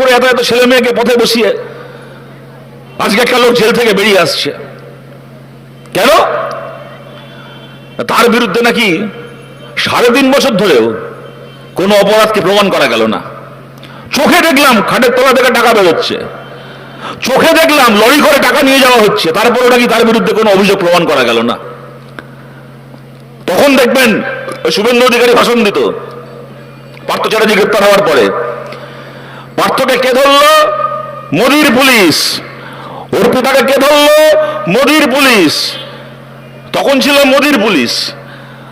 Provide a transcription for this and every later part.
করে এত এত ছেলে মেয়েকে পথে বসিয়ে আজকে একটা লোক জেল থেকে বেরিয়ে আসছে। কেন? তার বিরুদ্ধে নাকি সাড়ে তিন বছর ধরেও কোনো অপরাধকে প্রমাণ করা গেল না। চোখে দেখলাম খাটের তলা থেকে টাকা বেরোচ্ছে। চোখে দেখলাম লরি করে টাকা নিয়ে যাওয়া হচ্ছে। তারপরে নাকি তার বিরুদ্ধে কোনো অভিযোগ প্রমাণ করা গেল না। তখন দেখবেন শুভেন্দু অধিকারী ভাষণ দিত। পার্থ চ্যাটার্জি গ্রেপ্তার হওয়ার পরে পার্থকে কে ধরলো? মোদির পুলিশ। অর্পিতাকে কে ধরল? মোদির পুলিশ। তখন ছিল মোদির পুলিশ।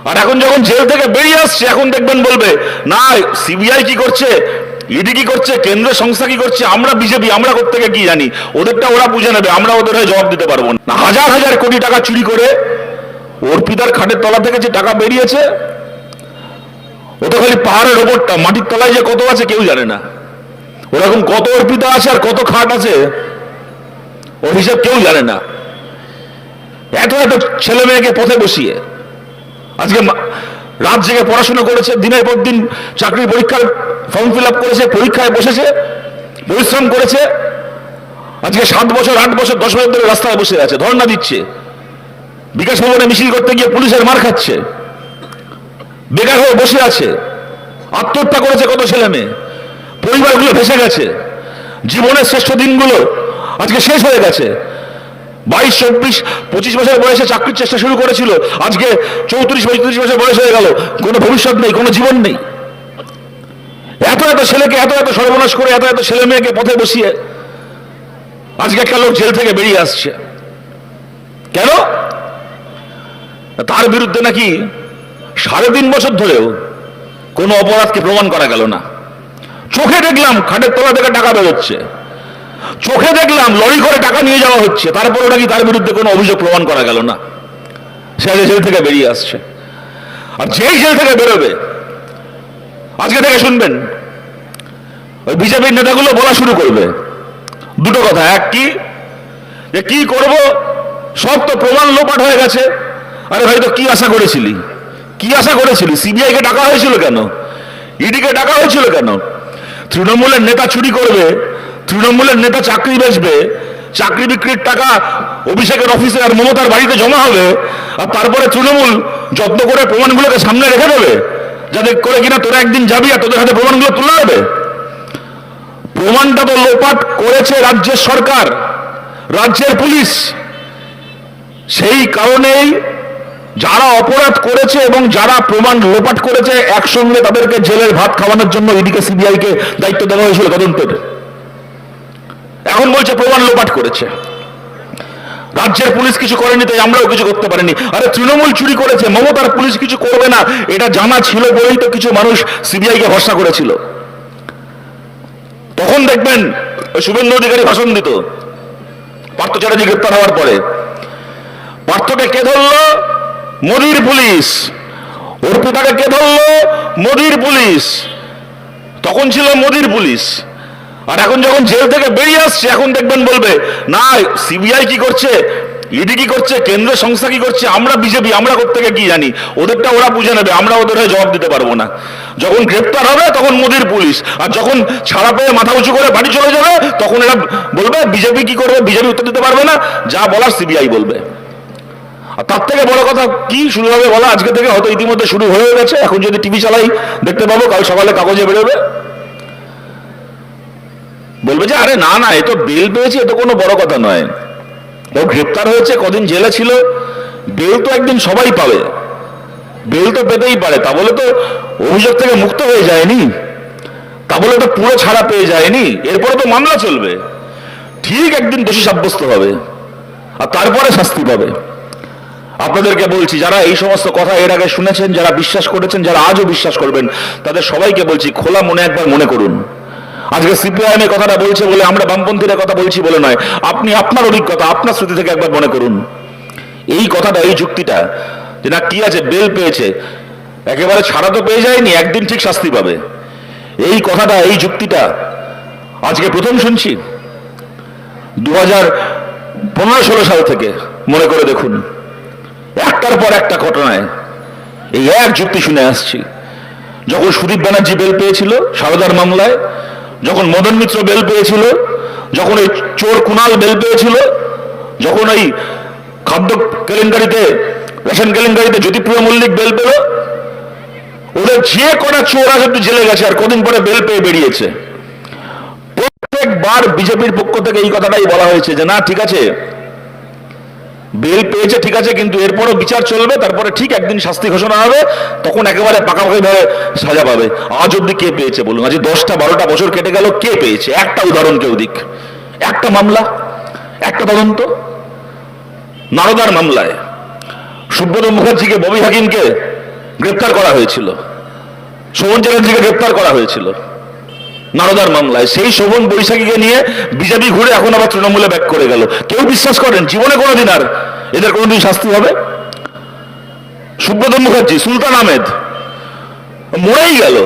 আর এখন যখন জেল থেকে বেরিয়ে আসছে, এখন দেখবেন বলবে, না, সিবিআই কি করছে? ইডি কি করছে? কেন্দ্রীয় সংস্থা কি করছে? আমরা বিজেপি, আমরা থেকে কি জানি? ওদেরটা ওরা বুঝে নেবে, আমরা ওদের হয়ে জবাব দিতে পারব না। হাজার হাজার কোটি টাকা চুরি করে অর্পিতার খাটের তলা থেকে যে টাকা বেরিয়েছে, ও তো খালি পাহাড়ের ওপরটা, মাটির তলায় যে কত আছে কেউ জানে না। ওরকম কত অর্পিতা আছে আর কত খাট আছে? ওর হিসাব কেউ জানে না। এত এত ছেলে মেয়েকে পথে বসিয়ে আজকে রাত জেগে পড়াশোনা করেছে, দিনের পর দিন চাকরির পরীক্ষার ফর্ম ফিল আপ করেছে, পরীক্ষায় বসেছে, পরিশ্রম করেছে, আজকে সাত বছর, আট বছর, দশ বছর ধরে রাস্তায় বসে আছে, ধর্ণা দিচ্ছে। বিকাশ ভবনে মিছিল করতে গিয়ে পুলিশের মার খাচ্ছে। বেকার হয়ে বসে আছে। আত্মহত্যা করেছে কত ছেলে মেয়ে। পরিবারগুলো ভেসে গেছে। জীবনের শ্রেষ্ঠ দিনগুলো আজকে শেষ হয়ে গেছে। বাইশ, চব্বিশ, পঁচিশ বছর বয়সে চাকরির চেষ্টা শুরু করেছিল। আজকে চৌত্রিশ, পঁয়ত্রিশ বছর বয়স হয়ে গেল। কোনো ভবিষ্যৎ নেই, কোনো জীবন নেই। এত এত ছেলেকে, এত এত সর্বনাশ করে, এত এত ছেলে মেয়েকে পথে বসিয়ে আজকে একটা লোক জেল থেকে বেরিয়ে আসছে। কেন? তার বিরুদ্ধে নাকি সাড়ে তিন বছর ধরেও কোনো অপরাধকে প্রমাণ করা গেল না। চোখে দেখলাম খাটের তলা থেকে টাকা বেরোচ্ছে। চোখে দেখলাম লরি করে টাকা নিয়ে যাওয়া হচ্ছে, তারপর ওটা কি তার বিরুদ্ধে কোনো অভিযোগ প্রমাণ করা গেল না? সে জেল থেকে বেরিয়ে আসছে। আর যেই জেল থেকে বেরোবে, আজকে থেকে শুনবেন, ওই বিজেপির নেতাগুলো বলা শুরু করবে। দুটো কথা, এক কি? যে কি করব, সব তো প্রমাণ লোপাট হয়ে গেছে। আরে ভাই, তো কি আশা করেছিলি? কি আশা করেছিলি? সিবিআই কে ডাকা হয়েছিল কেন? ইডি কে ডাকা হয়েছিল কেন? তৃণমূলের নেতা চুরি করবে, তৃণমূলের নেতা চাকরি বেচবে, চাকরি বিক্রির টাকা অভিষেকের অফিসে আর মমতার বাড়িতে জমা হবে, আর তারপরে তৃণমূল যত্ন করে প্রমাণগুলোকে সামনে রেখে দেবে, যাতে করে কিনা তোরা একদিন যাবি আর তোদের হাতে প্রমাণগুলো তুলে দেবে। প্রমাণটা তো লোপাট করেছে রাজ্যের সরকার, রাজ্যের পুলিশ। সেই কারণেই যারা অপরাধ করেছে এবং যারা প্রমাণ লোপাট করেছে, একসঙ্গে তাদেরকে জেলের ভাত খাওয়ানোর জন্য ইডিকে সিবিআই কে দায়িত্ব দেওয়া হয়েছিল তদন্তের। এখন বলছে প্রমাণ লোপাট করেছে। রাজ্যের পুলিশ কিছু করেনি, তাই আমরাও কিছু করতে পারিনি। আরে তৃণমূল চুরি করেছে, মমতার পুলিশ কিছু করবে না, এটা জানা ছিল বলেই তো কিছু মানুষ সিবিআই কে ভরসা করেছিল। তখন দেখবেন, শুভেন্দু অধিকারী ভাষণ দিত, পার্থ চ্যাটার্জি গ্রেপ্তার হওয়ার পরে। পার্থকে কে ধরলো? মোদির পুলিশ। অর্পিতাকে কে ধরলো? মোদির পুলিশ। তখন ছিল মোদির পুলিশ। আর এখন যখন জেল থেকে বেরিয়ে আসছে, এখন দেখবেন বলবে, না, সিবিআই কি করছে? ইডি কি করছে? কেন্দ্রীয় সংস্থা কি করছে? আমরা বিজেপি, আমরা থেকে কি জানি? ওদেরটা ওরা বুঝে নেবে, আমরা ওদের হয়ে জবাব দিতে পারব না। যখন গ্রেপ্তার হবে, তখন মোদির পুলিশ। আর যখন ছাড়া পেয়ে মাথা উঁচু করে বাড়ি চলে যাবে, তখন এরা বলবে, বিজেপি কি করবে? বিজেপি উত্তর দিতে পারবে না। যা বলার সিবিআই বলবে। আর তার থেকে বড় কথা, কি শুরু হবে বলা? আজকে থেকে হয়তো ইতিমধ্যে শুরু হয়ে গেছে। এখন যদি টিভি চালাই, দেখতে পাবো, কাল সকালে কাগজে বেরোবে। বলবে যে, আরে না না, এ তো বেল পেয়েছে, এ তো কোনো বড় কথা নয়। ও গ্রেপ্তার হয়েছে, কদিন জেলে ছিল। বেল তো একদিন সবাই পাবে। বেল তো পেতেই পারে। তা বলে তো অভিযোগ থেকে মুক্ত হয়ে যায়নি। তা বলে তো পুরো ছাড়া পেয়ে যায়নি। এরপরে তো মামলা চলবে। ঠিক একদিন দোষী সাব্যস্ত হবে। আর তারপরে শাস্তি পাবে। আপনাদেরকে বলছি, যারা এই সমস্ত কথা এর আগে শুনেছেন, যারা বিশ্বাস করেছেন, যারা আজও বিশ্বাস করবেন, তাদের সবাইকে বলছি, খোলা মনে একবার মনে করুন। আজকে সিপিআইএম এর কথাটা বলছে বলে আমরা বামপন্থীর কথা বলছি বলে নয়, আপনি আপনার অভিজ্ঞতা, আপনার স্মৃতি থেকে একবার মনে করুন। এই কথাটা, এই যুক্তিটা, যে না কি আছে, বেল পেয়েছে, একেবারে ছাড়া তো পেয়ে যায়নি, একদিন ঠিক শাস্তি পাবে। এই কথাটা, এই যুক্তিটা আজকে প্রথম শুনছি। দু হাজার পনেরো ষোলো সাল থেকে, মনে করে দেখুন। একটার পর একটা ঘটনায় এই এক যুক্তি শুনে আসছি। যখন সুদীপ ব্যানার্জি বেল পেয়েছিল সারদার মামলায়, যখন মদন মিত্র বেল পেয়েছিল, যখন এই চোর কুনাল বেল পেয়েছিল, যখন এই খাদ্য কেলেঙ্কারিতে, রেশন কেলেঙ্কারিতে জ্যোতিপ্রিয় মল্লিক বেল পেল, ওদের যে কটা চোর আজ অব্দি জেলে গেছে আর কদিন পরে বেল পেয়ে বেরিয়েছে। প্রত্যেকবার বিজেপির পক্ষ থেকে এই কথাটাই বলা হয়েছে যে, না, ঠিক আছে বেল পেয়েছে, ঠিক আছে, কিন্তু এরপরও বিচার চলবে, তারপরে ঠিক একদিন শাস্তি ঘোষণা হবে, তখন একেবারে পাকাপাকি ভাবে সাজা পাবে। আজ অব্দি কে পেয়েছে বলুন? আজ দশটা, বারোটা বছর কেটে গেল, কে পেয়েছে? একটা উদাহরণ কেউ দিক। একটা মামলা, একটা তদন্ত। নারদার মামলায় সুব্রত মুখার্জিকে, ববি হাকিমকে গ্রেপ্তার করা হয়েছিল। শোভন চ্যাটার্জিকে গ্রেপ্তার করা হয়েছিল। নারদার মামলায়। সেই শোভন বৈশাখীকে নিয়ে বিজেপি ঘুরে এখন আবার তৃণমূলে ব্যাক করে গেল। কেউ বিশ্বাস করেন, জীবনে কোনোদিন আর এদের কোনোদিন শাস্তি হবে? সুব্রত মুখার্জি, সুলতান আহমেদ, মরেই গেল।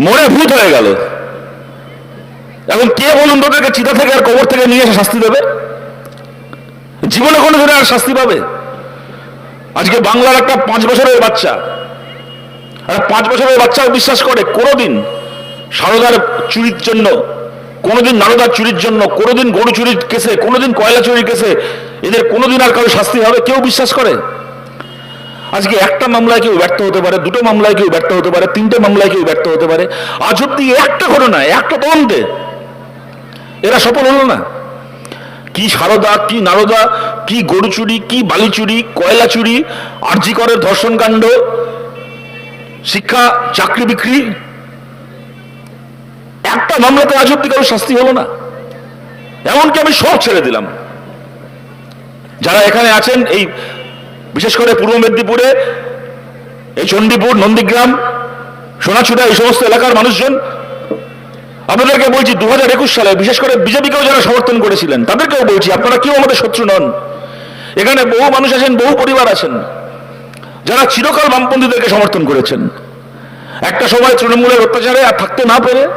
মরে ভূত হয়ে গেল। এখন কে বলুন, তোদেরকে চিতা থেকে আর কবর থেকে নিয়ে এসে শাস্তি দেবে? জীবনে কোনো কোনোদিন আর শাস্তি পাবে? আজকে বাংলার একটা পাঁচ বছরের বাচ্চা। আর পাঁচ বছরের বাচ্চাও বিশ্বাস করে, কোনোদিন সারদার চুরির জন্য, কোনোদিন নারদার চুরির জন্য, কোনোদিন গরু চুরির কেসে, কোনোদিন কয়লা চুরির কেসে, এদের কোনোদিন আর কারও শাস্তি হবে? কেউ বিশ্বাস করে? আজকে একটা মামলায় কেউ ব্যর্থ হতে পারে, দুটো মামলায় কেউ ব্যর্থ হতে পারে, তিনটে মামলায় কেউ ব্যর্থ হতে পারে। আজ অব্দি একটা ঘটনায় একটা তদন্তে এরা সফল হলো না। কি সারদা, কি নারদা, কি গরু চুরি, কি বালি চুরি, কয়লা চুরি, আরজি করের ধর্ষণ কাণ্ড শিক্ষা, চাকরি বিক্রি একটা মামলাতে আজ অব্দি কারও শাস্তি হলো না। এমনকি আমি সব ছেড়ে দিলাম। যারা এখানে আছেন, এই বিশেষ করে পূর্ব মেদিনীপুরে, এই চণ্ডীপুর, নন্দীগ্রাম, সোনাছুটা, এই সমস্ত এলাকার মানুষজন, আপনাদেরকে বলছি দু হাজার একুশ সালে, বিশেষ করে বিজেপিকেও যারা সমর্থন করেছিলেন, তাদেরকেও বলছি, আপনারা কেউ আমাদের শত্রু নন। এখানে বহু মানুষ আছেন, বহু পরিবার আছেন, যারা চিরকাল বামপন্থীদেরকে সমর্থন করেছেন। একটা সময় তৃণমূলের অত্যাচারে আর থাকতে না পেরে